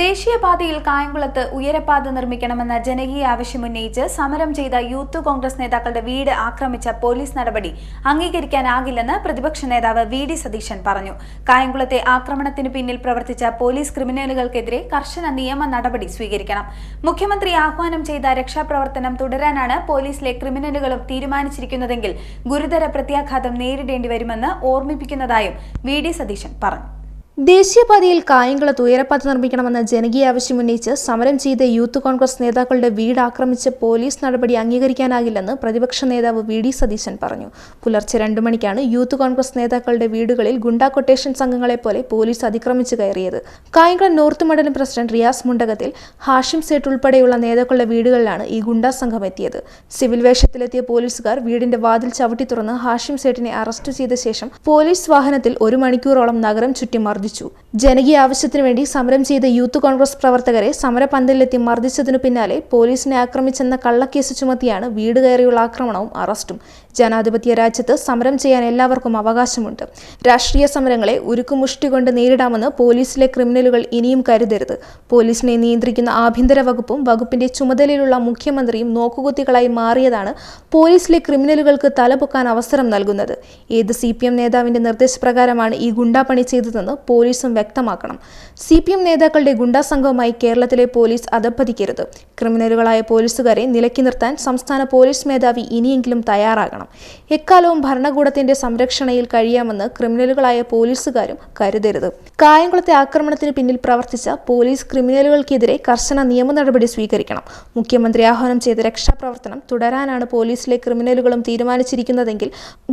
ദേശീയപാതയിൽ കായംകുളത്ത് ഉയരപ്പാത നിർമ്മിക്കണമെന്ന ജനകീയ ആവശ്യമുന്നയിച്ച് സമരം ചെയ്ത യൂത്ത് കോൺഗ്രസ് നേതാക്കളുടെ വീട് ആക്രമിച്ച പോലീസ് നടപടി അംഗീകരിക്കാനാകില്ലെന്ന് പ്രതിപക്ഷ നേതാവ് വി ഡി സതീശൻ പറഞ്ഞു. കായംകുളത്തെ ആക്രമണത്തിന് പിന്നിൽ പ്രവർത്തിച്ച പോലീസ് ക്രിമിനലുകൾക്കെതിരെ കർശന നിയമ നടപടി സ്വീകരിക്കണം. മുഖ്യമന്ത്രി ആഹ്വാനം ചെയ്ത രക്ഷാപ്രവർത്തനം തുടരാനാണ് പോലീസിലെ ക്രിമിനലുകളും തീരുമാനിച്ചിരിക്കുന്നതെങ്കിൽ ഗുരുതര പ്രത്യാഘാതം നേരിടേണ്ടി വരുമെന്ന് ഓർമ്മിപ്പിക്കുന്നതായും വി ഡി സതീശൻ പറഞ്ഞു. ദേശീയപാതയിൽ കായംകുളത്ത് ഉയരപ്പാത നിർമ്മിക്കണമെന്ന ജനകീയ ആവശ്യം ഉന്നയിച്ച് സമരം ചെയ്ത യൂത്ത് കോൺഗ്രസ് നേതാക്കളുടെ വീട് ആക്രമിച്ച പോലീസ് നടപടി അംഗീകരിക്കാനാകില്ലെന്ന് പ്രതിപക്ഷ നേതാവ് വി ഡി സതീശൻ പറഞ്ഞു. പുലർച്ചെ രണ്ടു മണിക്കാണ് യൂത്ത് കോൺഗ്രസ് നേതാക്കളുടെ വീടുകളിൽ ഗുണ്ടാ കൊട്ടേഷൻ സംഘങ്ങളെ പോലെ പോലീസ് അതിക്രമിച്ചു കയറിയത്. കായംകുളം നോർത്ത് മണ്ഡലം പ്രസിഡന്റ് റിയാസ് മുണ്ടകത്തിൽ ഹാഷിം സേട്ട് ഉൾപ്പെടെയുള്ള നേതാക്കളുടെ വീടുകളിലാണ് ഈ ഗുണ്ടാ സംഘം എത്തിയത്. സിവിൽ വേഷത്തിലെത്തിയ പോലീസുകാർ വീടിന്റെ വാതിൽ ചവിട്ടി തുറന്ന് ഹാഷിം സേട്ടിനെ അറസ്റ്റ് ചെയ്ത ശേഷം പോലീസ് വാഹനത്തിൽ ഒരു മണിക്കൂറോളം നഗരം ചുറ്റി മർദ്ദിച്ചു ജനകീയ ആവശ്യത്തിനു വേണ്ടി സമരം ചെയ്ത യൂത്ത് കോൺഗ്രസ് പ്രവർത്തകരെ സമരപന്തലിലെത്തി മർദ്ദിച്ചതിനു പിന്നാലെ പോലീസിനെ ആക്രമിച്ചെന്ന കള്ളക്കേസ് ചുമത്തിയാണ് വീട് കയറിയുള്ള ആക്രമണവും അറസ്റ്റും. ജനാധിപത്യ രാജ്യത്ത് സമരം ചെയ്യാൻ എല്ലാവർക്കും അവകാശമുണ്ട്. രാഷ്ട്രീയ സമരങ്ങളെ ഉരുക്കുമുഷ്ടി കൊണ്ട് നേരിടാമെന്ന് പോലീസിലെ ക്രിമിനലുകൾ ഇനിയും കരുതരുത്. പോലീസിനെ നിയന്ത്രിക്കുന്ന ആഭ്യന്തര വകുപ്പും വകുപ്പിന്റെ ചുമതലയിലുള്ള മുഖ്യമന്ത്രിയും നോക്കുകുത്തികളായി മാറിയതാണ് പോലീസിലെ ക്രിമിനലുകൾക്ക് തലപൊക്കാൻ അവസരം നൽകുന്നത്. ഏത് സി പി എം നേതാവിന്റെ നിർദ്ദേശപ്രകാരമാണ് ഈ ഗുണ്ടാപ്പണി ചെയ്തതെന്ന് പോലീസും വ്യക്തമാക്കണം. സി പി എം നേതാക്കളുടെ ഗുണ്ടാ സംഘവുമായി കേരളത്തിലെ പോലീസ് അധപ്പതിക്കരുത് ക്രിമിനലുകളായ പോലീസുകാരെ നിലക്കി നിർത്താൻ സംസ്ഥാന പോലീസ് മേധാവി ഇനിയെങ്കിലും തയ്യാറാകണം. എക്കാലവും ഭരണകൂടത്തിന്റെ സംരക്ഷണയിൽ കഴിയാമെന്ന് ക്രിമിനലുകളായ പോലീസുകാരും കരുതരുത്. കായംകുളത്തെ ആക്രമണത്തിന് പിന്നിൽ പ്രവർത്തിച്ച പോലീസ് ക്രിമിനലുകൾക്കെതിരെ കർശന നിയമ നടപടി സ്വീകരിക്കണം. മുഖ്യമന്ത്രി ആഹ്വാനം ചെയ്ത രക്ഷാപ്രവർത്തനം തുടരാനാണ് പോലീസിലെ ക്രിമിനലുകളും തീരുമാനിച്ചിരിക്കുന്നതെങ്കിൽ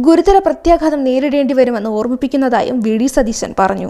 ഗുരുതര പ്രത്യാഘാതം നേരിടേണ്ടി വരുമെന്ന് ഓർമ്മിപ്പിക്കുന്നതായും വി ഡി സതീശൻ പറഞ്ഞു.